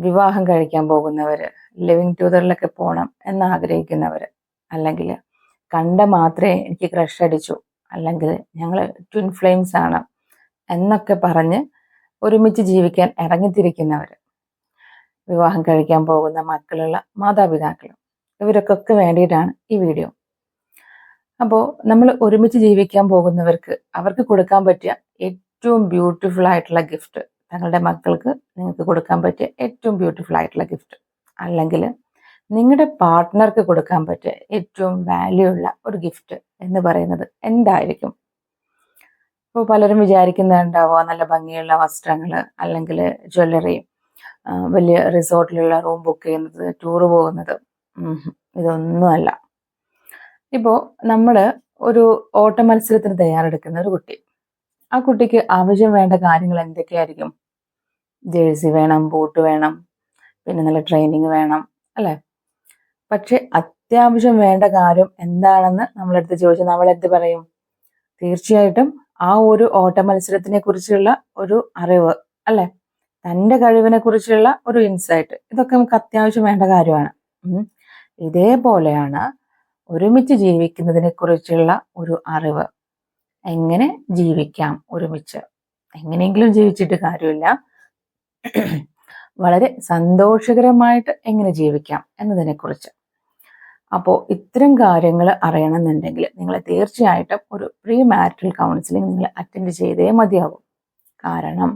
വിവാഹം കഴിക്കാൻ പോകുന്നവർ ലിവിങ് ടൂതറിലൊക്കെ പോകണം എന്ന് ആഗ്രഹിക്കുന്നവർ അല്ലെങ്കിൽ കണ്ട മാത്രമേ എനിക്ക് ക്രഷ് അടിച്ചു അല്ലെങ്കിൽ ഞങ്ങൾ ട്വിൻ ഫ്ലെയിംസ് ആണ് എന്നൊക്കെ പറഞ്ഞ് ഒരുമിച്ച് ജീവിക്കാൻ ഇറങ്ങിത്തിരിക്കുന്നവർ വിവാഹം കഴിക്കാൻ പോകുന്ന മക്കളുള്ള മാതാപിതാക്കളും ഇവരൊക്കെ വേണ്ടിയിട്ടാണ് ഈ വീഡിയോ അപ്പോൾ നമ്മൾ ഒരുമിച്ച് ജീവിക്കാൻ പോകുന്നവർക്ക് അവർക്ക് കൊടുക്കാൻ പറ്റിയ ഏറ്റവും ബ്യൂട്ടിഫുൾ ആയിട്ടുള്ള ഗിഫ്റ്റ് തങ്ങളുടെ മക്കൾക്ക് നിങ്ങൾക്ക് കൊടുക്കാൻ പറ്റിയ ഏറ്റവും ബ്യൂട്ടിഫുൾ ആയിട്ടുള്ള ഗിഫ്റ്റ് അല്ലെങ്കിൽ നിങ്ങളുടെ പാർട്ട്ണർക്ക് കൊടുക്കാൻ പറ്റിയ ഏറ്റവും വാല്യൂ ഉള്ള ഒരു ഗിഫ്റ്റ് എന്ന് പറയുന്നത് എന്തായിരിക്കും? ഇപ്പോൾ പലരും വിചാരിക്കുന്നുണ്ടാവുക നല്ല ഭംഗിയുള്ള വസ്ത്രങ്ങൾ അല്ലെങ്കിൽ ജ്വല്ലറി വലിയ റിസോർട്ടിലുള്ള റൂം ബുക്ക് ചെയ്യുന്നത് ടൂർ പോകുന്നത്. ഇതൊന്നുമല്ല. ഇപ്പോൾ നമ്മൾ ഒരു ഓട്ട മത്സരത്തിന് തയ്യാറെടുക്കുന്ന ഒരു കുട്ടി. ആ കുട്ടിക്ക് ആവശ്യം വേണ്ട കാര്യങ്ങൾ എന്തൊക്കെയായിരിക്കും? ജേഴ്സി വേണം ബൂട്ട് വേണം പിന്നെ നല്ല ട്രെയിനിങ് വേണം അല്ലേ? പക്ഷെ അത്യാവശ്യം വേണ്ട കാര്യം എന്താണെന്ന് നമ്മളെടുത്ത് ചോദിച്ചാൽ നമ്മളെന്ത് പറയും? തീർച്ചയായിട്ടും ആ ഒരു ഓട്ട മത്സരത്തിനെ കുറിച്ചുള്ള ഒരു അറിവ് അല്ലെ? തന്റെ കഴിവിനെ കുറിച്ചുള്ള ഒരു ഇൻസൈറ്റ് ഇതൊക്കെ നമുക്ക് അത്യാവശ്യം വേണ്ട കാര്യമാണ്. ഇതേപോലെയാണ് ഒരുമിച്ച് ജീവിക്കുന്നതിനെ കുറിച്ചുള്ള ഒരു അറിവ്. എങ്ങനെ ജീവിക്കാം ഒരുമിച്ച്? എങ്ങനെയെങ്കിലും ജീവിച്ചിട്ട് കാര്യമില്ല. വളരെ സന്തോഷകരമായിട്ട് എങ്ങനെ ജീവിക്കാം എന്നതിനെക്കുറിച്ച്. അപ്പോൾ ഇത്തരം കാര്യങ്ങൾ അറിയണമെന്നുണ്ടെങ്കിൽ നിങ്ങൾ തീർച്ചയായിട്ടും ഒരു പ്രീ മാരിറ്റൽ കൗൺസിലിംഗ് നിങ്ങൾ അറ്റൻഡ് ചെയ്തേ മതിയാവും. കാരണം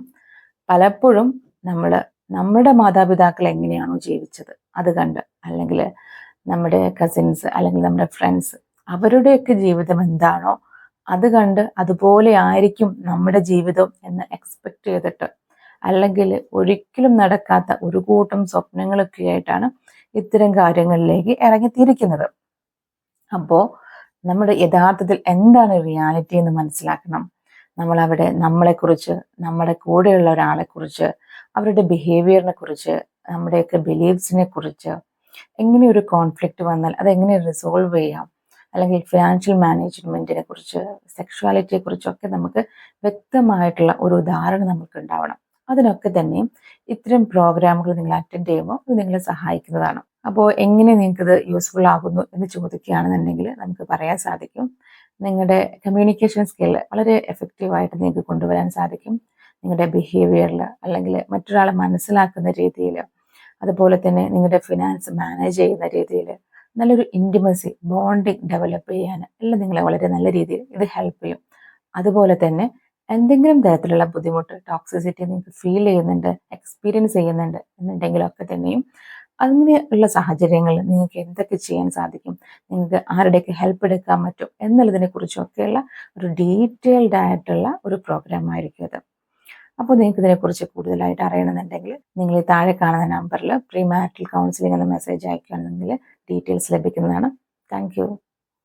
പലപ്പോഴും നമ്മൾ നമ്മുടെ മാതാപിതാക്കൾ എങ്ങനെയാണോ ജീവിച്ചത് അത് കണ്ട് അല്ലെങ്കിൽ നമ്മുടെ കസിൻസ് അല്ലെങ്കിൽ നമ്മുടെ ഫ്രണ്ട്സ് അവരുടെയൊക്കെ ജീവിതം എന്താണോ അത് കണ്ട് അതുപോലെ ആയിരിക്കും നമ്മുടെ ജീവിതം എന്ന് എക്സ്പെക്ട് ചെയ്തിട്ട് അല്ലെങ്കിൽ ഒരിക്കലും നടക്കാത്ത ഒരു കൂട്ടം സ്വപ്നങ്ങളൊക്കെ ആയിട്ടാണ് ഇത്തരം കാര്യങ്ങളിലേക്ക് ഇറങ്ങിത്തിരിക്കുന്നത്. അപ്പോൾ നമ്മുടെ യഥാർത്ഥത്തിൽ എന്താണ് റിയാലിറ്റി എന്ന് മനസ്സിലാക്കണം. നമ്മൾ അവിടെ നമ്മളെക്കുറിച്ച് നമ്മുടെ കൂടെയുള്ള ഒരാളെക്കുറിച്ച് അവരുടെ ബിഹേവിയറിനെ കുറിച്ച് നമ്മുടെയൊക്കെ ബിലീവ്സിനെ കുറിച്ച് എങ്ങനെ ഒരു കോൺഫ്ലിക്റ്റ് വന്നാൽ അതെങ്ങനെ റിസോൾവ് ചെയ്യാം? അല്ലെങ്കിൽ ഫിനാൻഷ്യൽ മാനേജ്മെന്റിനെ കുറിച്ച് സെക്ഷുവാലിറ്റിയെ കുറിച്ചൊക്കെ നമുക്ക് വ്യക്തമായിട്ടുള്ള ഒരു ഉദാഹരണം നമുക്ക് ഉണ്ടാവണം അതിനൊക്കെ തന്നെ ഇത്തരം പ്രോഗ്രാമുകൾ നിങ്ങൾ അറ്റൻഡ് ചെയ്യുമ്പോൾ ഇത് നിങ്ങളെ സഹായിക്കുന്നതാണ്. അപ്പോൾ എങ്ങനെ നിങ്ങൾക്കിത് യൂസ്ഫുൾ ആകുന്നു എന്ന് ചോദിക്കുകയാണെന്നുണ്ടെങ്കിൽ നമുക്ക് പറയാൻ സാധിക്കും. നിങ്ങളുടെ കമ്മ്യൂണിക്കേഷൻ സ്കിൽ വളരെ എഫക്റ്റീവായിട്ട് നിങ്ങൾക്ക് കൊണ്ടുവരാൻ സാധിക്കും. നിങ്ങളുടെ ബിഹേവിയറിൽ അല്ലെങ്കിൽ മറ്റൊരാളെ മനസ്സിലാക്കുന്ന രീതിയിൽ അതുപോലെ തന്നെ നിങ്ങളുടെ ഫിനാൻസ് മാനേജ് ചെയ്യുന്ന രീതിയിൽ നല്ലൊരു ഇന്റിമസി ബോണ്ടിങ് ഡെവലപ്പ് ചെയ്യാൻ എല്ലാം നിങ്ങളെ വളരെ നല്ല രീതിയിൽ ഇത് ഹെൽപ്പ് ചെയ്യും. അതുപോലെ തന്നെ എന്തെങ്കിലും തരത്തിലുള്ള ബുദ്ധിമുട്ട് ടോക്സിസിറ്റി നിങ്ങൾക്ക് ഫീൽ ചെയ്യുന്നുണ്ട് എക്സ്പീരിയൻസ് ചെയ്യുന്നുണ്ട് എന്നുണ്ടെങ്കിലൊക്കെ തന്നെയും അങ്ങനെയുള്ള സാഹചര്യങ്ങളിൽ നിങ്ങൾക്ക് എന്തൊക്കെ ചെയ്യാൻ സാധിക്കും നിങ്ങൾക്ക് ആരുടെയൊക്കെ ഹെൽപ്പ് എടുക്കാൻ പറ്റും എന്നുള്ളതിനെ കുറിച്ചൊക്കെയുള്ള ഒരു ഡീറ്റെയിൽഡ് ആയിട്ടുള്ള ഒരു പ്രോഗ്രാം ആയിരിക്കും അത് അപ്പോൾ നിങ്ങൾക്ക് ഇതിനെക്കുറിച്ച് കൂടുതലായിട്ട് അറിയണമെന്നുണ്ടെങ്കിൽ നിങ്ങൾ ഈ താഴെ കാണുന്ന നമ്പറിൽ പ്രീ മാരിറ്റൽ കൗൺസിലിംഗ് എന്ന മെസ്സേജ് അയക്കുകയാണെന്നുണ്ടെങ്കിൽ ഡീറ്റെയിൽസ് ലഭിക്കുന്നതാണ്. താങ്ക്